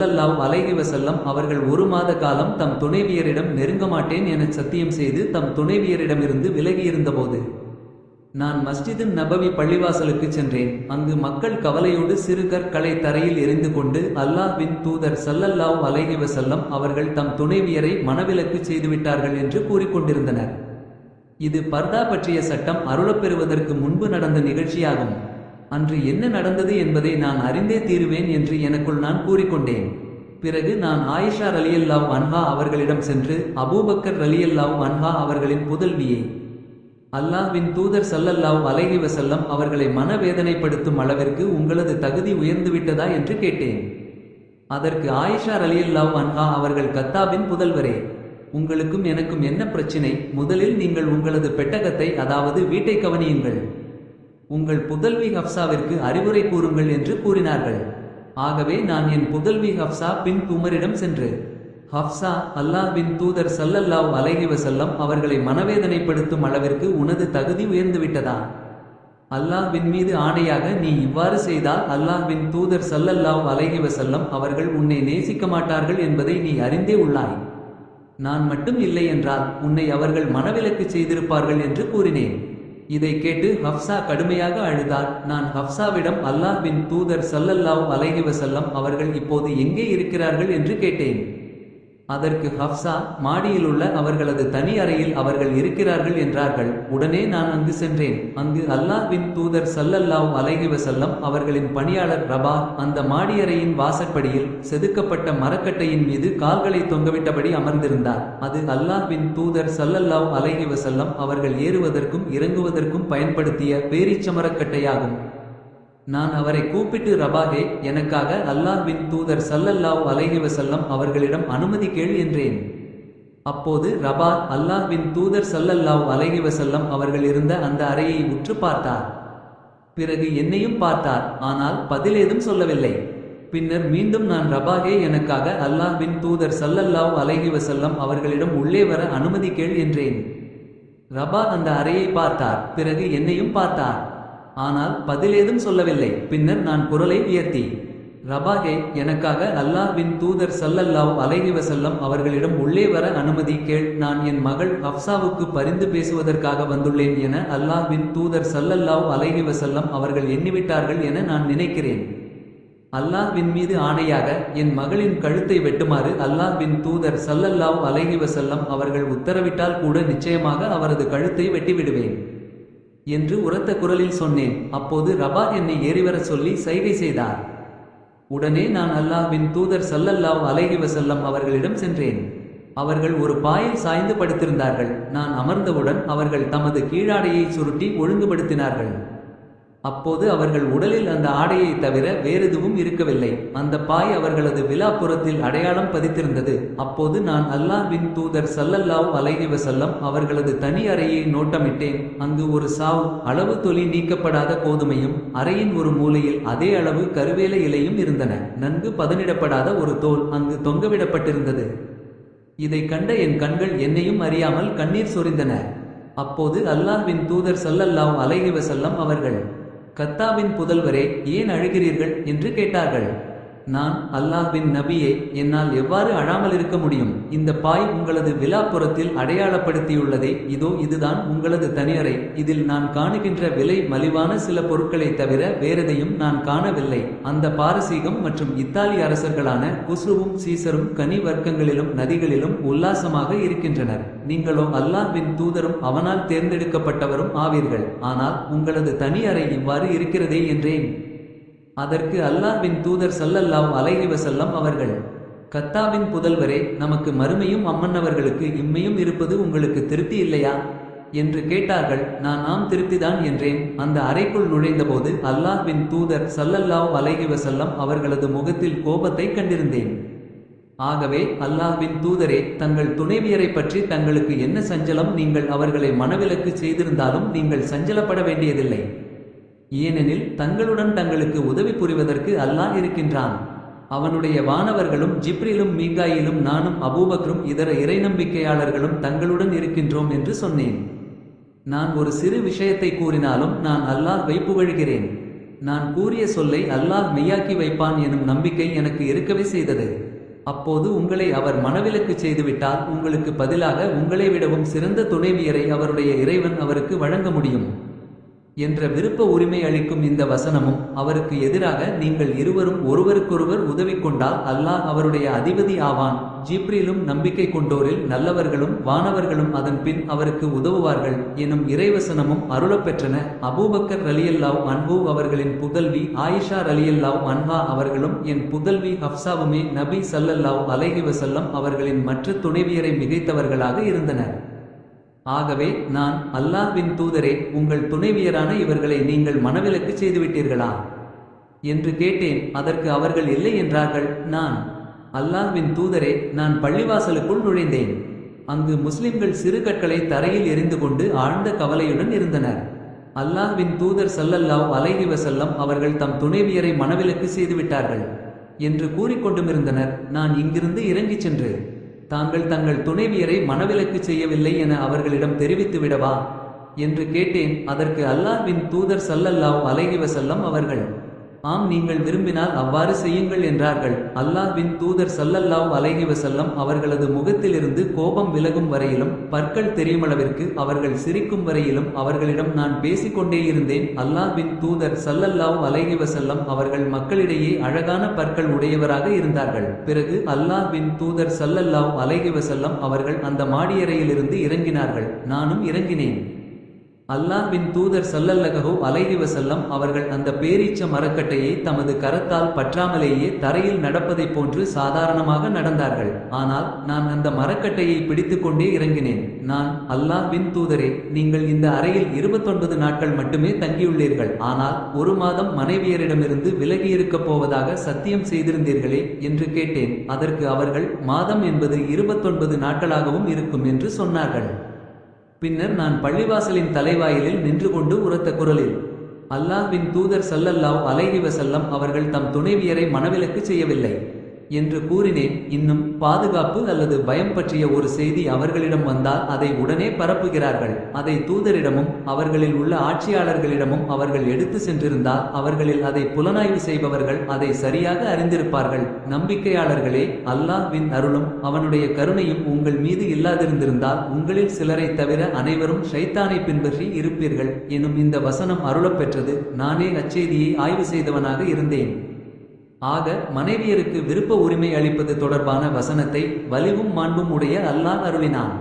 ஸல்லல்லாஹு அலைஹி செல்லம் அவர்கள் ஒரு மாத காலம் தம் துணைவியரிடம் நெருங்க மாட்டேன் என சத்தியம் செய்து தம் துணைவியரிடமிருந்து விலகியிருந்தபோது நான் மஸ்ஜிது நபவி பள்ளிவாசலுக்கு சென்றேன். அங்கு மக்கள் கவலையோடு சிறு கற்களை தரையில் எரிந்து கொண்டு அல்லாஹ்வின் தூதர் சல்லல்லாவ் அலைஹி செல்லம் அவர்கள் தம் துணைவியரை மனவிலக்கு செய்துவிட்டார்கள் என்று கூறிக்கொண்டிருந்தனர். இது பர்தா பற்றிய சட்டம் அருளப்பெறுவதற்கு முன்பு நடந்த நிகழ்ச்சியாகும். அன்று என்ன நடந்தது என்பதை நான் அறிந்தே தீருவேன் என்று எனக்குள் நான் கூறிக்கொண்டேன். பிறகு நான் ஆயிஷா ரலியல்லாவ் அன்ஹா அவர்களிடம் சென்று அபூபக்கர் ரலியல்லாவ் அன்ஹா அவர்களின் புதல்வியை. அல்லாஹ்வின் தூதர் சல்லல்லாவ் அலைஹி வசல்லம் அவர்களை மனவேதனைப்படுத்தும் அளவிற்கு உங்களது தகுதி உயர்ந்து விட்டதா என்று கேட்டேன். அதற்கு ஆயிஷா ரலியல்லாவ் அன்ஹா அவர்கள் கத்தாபின் புதல்வரே உங்களுக்கும் எனக்கும் என்ன பிரச்சினை? முதலில் நீங்கள் உங்களது பெட்டகத்தை அதாவது வீட்டை கவனியுங்கள். உங்கள் புதல்வி ஹப்சாவிற்கு அறிவுரை கூறுங்கள் என்று கூறினார்கள். ஆகவே நான் என் புதல்வி ஹப்சா பின் உமரிடம் சென்று ஹப்சா அல்லாஹ்வின் தூதர் ஸல்லல்லாஹு அலைஹி வசல்லம் அவர்களை மனவேதனைப்படுத்தும் அளவிற்கு உனது தகுதி உயர்ந்துவிட்டதா? அல்லாஹ்வின் மீது ஆணையாக நீ இவ்வாறு செய்தால் அல்லாஹ்வின் தூதர் ஸல்லல்லாஹு அலைஹி வசல்லம் அவர்கள் உன்னை நேசிக்க மாட்டார்கள் என்பதை நீ அறிந்தே உள்ளாய். நான் மட்டும் இல்லை என்றால் உன்னை அவர்கள் மனவிலக்கு செய்திருப்பார்கள் என்று கூறினேன். இதை கேட்டு ஹப்சா கடுமையாக அழுதார் நான் ஹப்சாவிடம் அல்லாஹ்வின் தூதர் சல்லல்லாஹ் அலைஹி வஸல்லம் அவர்கள் இப்போது எங்கே இருக்கிறார்கள்? என்று கேட்டேன். அதற்கு ஹப்சா மாடியிலுள்ள அவர்களது தனி அறையில் அவர்கள் இருக்கிறார்கள் என்றார்கள். உடனே நான் அங்கு சென்றேன். அங்கு அல்லாஹ்வின் தூதர் சல்லல்லாவ் அலைஹி வசல்லம் அவர்களின் பணியாளர் ரபா அந்த மாடியறையின் வாசற்படியில் செதுக்கப்பட்ட மரக்கட்டையின் மீது கால்களை தொங்கவிட்டபடி அமர்ந்திருந்தார். அது அல்லாஹ்வின் தூதர் சல்லல்லாவ் அலைஹி வசல்லம் அவர்கள் ஏறுவதற்கும் இறங்குவதற்கும் பயன்படுத்திய பேரீச்சமரக்கட்டையாகும் நான் அவரை கூப்பிட்டு ரபாகே எனக்காக அல்லாஹ்வின் தூதர் சல்லல்லாஹ் அலைஹி வஸல்லம் அவர்களிடம் அனுமதி கேள் என்றேன். அப்போது ரபா அல்லாஹ்வின் தூதர் சல்லல்லாஹ் அலைஹி வஸல்லம் அவர்கள் இருந்த அந்த அறையை உற்று பார்த்தார். பிறகு என்னையும் பார்த்தார் ஆனால் பதிலேதும் சொல்லவில்லை. பின்னர் மீண்டும் நான் ரபாகே எனக்காக அல்லாஹ்வின் தூதர் சல்லல்லாஹ் அலைஹி வஸல்லம் அவர்களிடம் உள்ளே வர அனுமதி கேள் என்றேன். ரபா அந்த அறையை பார்த்தார் பிறகு என்னையும் பார்த்தார். ஆனால் பதிலேதும் சொல்லவில்லை. பின்னர் நான் குரலை உயர்த்தி ரபாகே எனக்காக அல்லாஹ்வின் தூதர் சல்லல்லாவ் அலைஹி வசல்லம் அவர்களிடம் உள்ளே வர அனுமதி கேள். நான் என் மகள் ஹப்சாவுக்கு பரிந்து பேசுவதற்காக வந்துள்ளேன் என அல்லாஹ்வின் தூதர் ஸல்லல்லாஹு அலைஹி வசல்லம் அவர்கள் எண்ணிவிட்டார்கள் என நான் நினைக்கிறேன். அல்லாஹ்வின் மீது ஆணையாக என் மகளின் கழுத்தை வெட்டுமாறு அல்லாஹ்வின் தூதர் ஸல்லல்லாஹு அலைஹி வசல்லம் அவர்கள் உத்தரவிட்டால் கூட நிச்சயமாக அவரது கழுத்தை வெட்டிவிடுவேன். என்று உரத்த குரலில் சொன்னேன். அப்போது ரபா என்னை ஏறிவரச் சொல்லி சைகை செய்தார். உடனே நான் அல்லாஹ்வின் தூதர் சல்லல்லாஹ் அலைஹி வசல்லம் அவர்களிடம் சென்றேன். அவர்கள் ஒரு பாயில் சாய்ந்து படுத்திருந்தார்கள். நான் அமர்ந்தவுடன் அவர்கள் தமது கீழாடையை சுருட்டி ஒழுங்குபடுத்தினார்கள். அப்போது அவர்கள் உடலில் அந்த ஆடையை தவிர வேறெதுவும் இருக்கவில்லை. அந்த பாய் அவர்களது விழாப்புறத்தில் அடையாளம் பதித்திருந்தது. அப்போது நான் அல்லாஹ்வின் தூதர் சல்லல்லாவ் அலைஹி செல்லம் அவர்களது தனி அறையை நோட்டமிட்டேன். அங்கு ஒரு சாவு அளவு தொலி நீக்கப்படாத கோதுமையும் அறையின் ஒரு மூலையில் அதே அளவு கருவேல இலையும் இருந்தன. நன்கு பதனிடப்படாத ஒரு தோல் அங்கு தொங்கவிடப்பட்டிருந்தது. இதை கண்ட என் கண்கள் என்னையும் அறியாமல் கண்ணீர் சொரிந்தன. அப்போது அல்லாஹ்வின் தூதர் சல்லல்லாவ் அலைஹி செல்லம் அவர்கள் கத்தாவின் புதல்வரே ஏன் அழுகிறீர்கள்? என்று கேட்டார்கள். நான் அல்லாஹ்வின் நபியே என்னால் எவ்வாறு அழாமல் இருக்க முடியும்? இந்த பாய் உங்களது விழாப்புறத்தில் அடையாளப்படுத்தியுள்ளதே இதோ இதுதான் உங்களது தனியறை. இதில் நான் காணுகின்ற விலை மலிவான சில பொருட்களை தவிர வேறெதையும் நான் காணவில்லை. அந்த பாரசீகம் மற்றும் இத்தாலி அரசர்களான குஸ்ருவும் சீசரும் கனி வர்க்கங்களிலும் நதிகளிலும் உல்லாசமாக இருக்கின்றனர். நீங்களோ அல்லாஹ்வின் தூதரும் அவனால் தேர்ந்தெடுக்கப்பட்டவரும் ஆவீர்கள். ஆனால் உங்களது தனி அறை இவ்வாறு இருக்கிறதே என்றேன். அதற்கு அல்லாஹ்வின் தூதர் சல்லல்லாஹ் அலைஹி செல்லம் அவர்கள் கத்தாவின் புதல்வரே நமக்கு மறுமையும் அம்மன்னவர்களுக்கு இம்மையும் இருப்பது உங்களுக்கு திருப்தி இல்லையா? என்று கேட்டார்கள். நான் ஆம் திருப்திதான் என்றேன். அந்த அறைக்குள் நுழைந்தபோது அல்லாஹ்வின் தூதர் சல்லல்லாஹ் அலைஹி செல்லம் அவர்களது முகத்தில் கோபத்தை கண்டிருந்தேன். ஆகவே அல்லாஹ்வின் தூதரே தங்கள் துணைவியரை பற்றி தங்களுக்கு என்ன சஞ்சலம் நீங்கள் அவர்களை மனவிலக்கு செய்திருந்தாலும் நீங்கள் சஞ்சலப்பட வேண்டியதில்லை. ஏனெனில் தங்களுடன் தங்களுக்கு உதவி புரிவதற்கு அல்லாஹ் இருக்கின்றான். அவனுடைய வானவர்களும் ஜிப்ரிலும் மீகாயிலும் நானும் அபூபக்ரும் இதர இறை நம்பிக்கையாளர்களும் தங்களுடன் இருக்கின்றோம் என்று சொன்னேன். நான் ஒரு சிறு விஷயத்தை கூறினாலும் நான் அல்லாஹ் வைப்புகழ்கிறேன் நான் கூறிய சொல்லை அல்லாஹ் மெய்யாக்கி வைப்பான் எனும் நம்பிக்கை எனக்கு இருக்கவே செய்தது. அப்போது உங்களை அவர் மனவிலக்கு செய்துவிட்டால் உங்களுக்கு பதிலாக உங்களை விடவும் சிறந்த துணைவியரை அவருடைய இறைவன் அவருக்கு வழங்க முடியும். என்ற விருப்ப உரிமை அளிக்கும் இந்த வசனமும் அவருக்கு எதிராக நீங்கள் இருவரும் ஒருவருக்கொருவர் உதவி கொண்டால் அல்லாஹ் அவருடைய அதிபதி ஆவான். ஜிப்ரிலும் நம்பிக்கை கொண்டோரில் நல்லவர்களும் வானவர்களும் அதன் பின் அவருக்கு உதவுவார்கள் எனும் இறைவசனமும் அருளப்பெற்றன. அபூபக்கர் ரலியல்லாவ் அன்பு அவர்களின் புதல்வி ஆயிஷா ரலியல்லாவ் அன்ஹா அவர்களும் என் புதல்வி ஹப்சாவுமே நபி சல்லல்லாவ் அலைஹி வசல்லம் அவர்களின் மற்ற துணைவியரை மிகைத்தவர்களாக இருந்தனர். ஆகவே நான் அல்லாஹ்வின் தூதரே உங்கள் துணைவியரான இவர்களை நீங்கள் மனவிலக்கு செய்துவிட்டீர்களா? என்று கேட்டேன். அதற்கு அவர்கள் இல்லை என்றார்கள். நான் அல்லாஹ்வின் தூதரே நான் பள்ளிவாசலுக்குள் நுழைந்தேன். அங்கு முஸ்லிம்கள் சிறு கற்களை தரையில் எறிந்து கொண்டு ஆழ்ந்த கவலையுடன் இருந்தனர். அல்லாஹ்வின் தூதர் சல்லல்லாவ் அலைஹி வசல்லம் அவர்கள் தம் துணைவியரை மனவிலக்கு செய்துவிட்டார்கள் என்று கூறிக்கொண்டுமிருந்தனர். நான் இங்கிருந்து இறங்கிச் சென்று தாங்கள் தங்கள் துணைவியரை மனவிலக்கு செய்யவில்லை என அவர்களிடம் தெரிவித்து விடவா என்று கேட்டேன். அதற்கு அல்லாஹ்வின் தூதர் சல்லல்லாஹ் அலைஹி வஸல்லம் அவர்கள் ஆம் நீங்கள் விரும்பினால் அவ்வாறு செய்யுங்கள் என்றார்கள். அல்லாஹ்வின் தூதர் சல்லல்லாஹ் அலைஹி வசல்லம் அவர்களது முகத்திலிருந்து கோபம் விலகும் வரையிலும் பற்கள் தெரியுமளவிற்கு அவர்கள் சிரிக்கும் வரையிலும் அவர்களிடம் நான் பேசிக்கொண்டே இருந்தேன். அல்லாஹ்வின் தூதர் சல்லல்லாஹ் அலைஹி வசல்லம் அவர்கள் மக்களிடையே அழகான பற்கள் உடையவராக இருந்தார்கள். பிறகு அல்லாஹ்வின் தூதர் சல்லல்லாஹ் அலைஹி வசல்லம் அவர்கள் அந்த மாடியறையிலிருந்து இறங்கினார்கள். நானும் இறங்கினேன். அல்லாஹ்வின் தூதர் சல்லல்லகஹு அலைஹி செல்லம் அவர்கள் அந்த பேரீச்ச மரக்கட்டையை தமது கரத்தால் பற்றாமலேயே தரையில் நடப்பதைப் போன்று சாதாரணமாக நடந்தார்கள். ஆனால் நான் அந்த மரக்கட்டையை பிடித்துக்கொண்டே இறங்கினேன். நான் அல்லாஹ்வின் தூதரே நீங்கள் இந்த அறையில் இருபத்தொன்பது நாட்கள் மட்டுமே தங்கியுள்ளீர்கள். ஆனால் ஒரு மாதம் மனைவியரிடமிருந்து விலகியிருக்கப் போவதாக சத்தியம் செய்திருந்தீர்களே என்று கேட்டேன். அதற்கு அவர்கள் மாதம் என்பது இருபத்தொன்பது நாட்களாகவும் இருக்கும் என்று சொன்னார்கள். பின்னர் நான் பள்ளிவாசலின் தலைவாயிலில் நின்று கொண்டு உரத்த குரலில் அல்லாஹ்வின் தூதர் சல்லல்லாஹ் அலைஹி வசல்லம் அவர்கள் தம் துணைவியரை மனவிலக்கு செய்யவில்லை. என்று கூறினேன். இன்னும் பாதுகாப்பு அல்லது பயம் பற்றிய ஒரு செய்தி அவர்களிடம் வந்தால் அதை உடனே பரப்புகிறார்கள். அதை தூதரிடமும் அவர்களில் உள்ள ஆட்சியாளர்களிடமும் அவர்கள் எடுத்து சென்றிருந்தால் அவர்களில் அதை புலனாய்வு செய்பவர்கள் அதை சரியாக அறிந்திருப்பார்கள். நம்பிக்கையாளர்களே அல்லாஹ்வின் அருளும் அவனுடைய கருணையும் உங்கள் மீது இல்லாதிருந்திருந்தால் உங்களில் சிலரை தவிர அனைவரும் ஷைத்தானை பின்பற்றி இருப்பீர்கள். எனும் இந்த வசனம் அருளப்பெற்றது. நானே அச்செய்தியை ஆய்வு செய்தவனாக இருந்தேன். ஆக மனைவியருக்கு விருப்ப உரிமை அளிப்பது தொடர்பான வசனத்தை வலிவும் மாண்பும் உடைய அல்லாஹ் அருளினான்.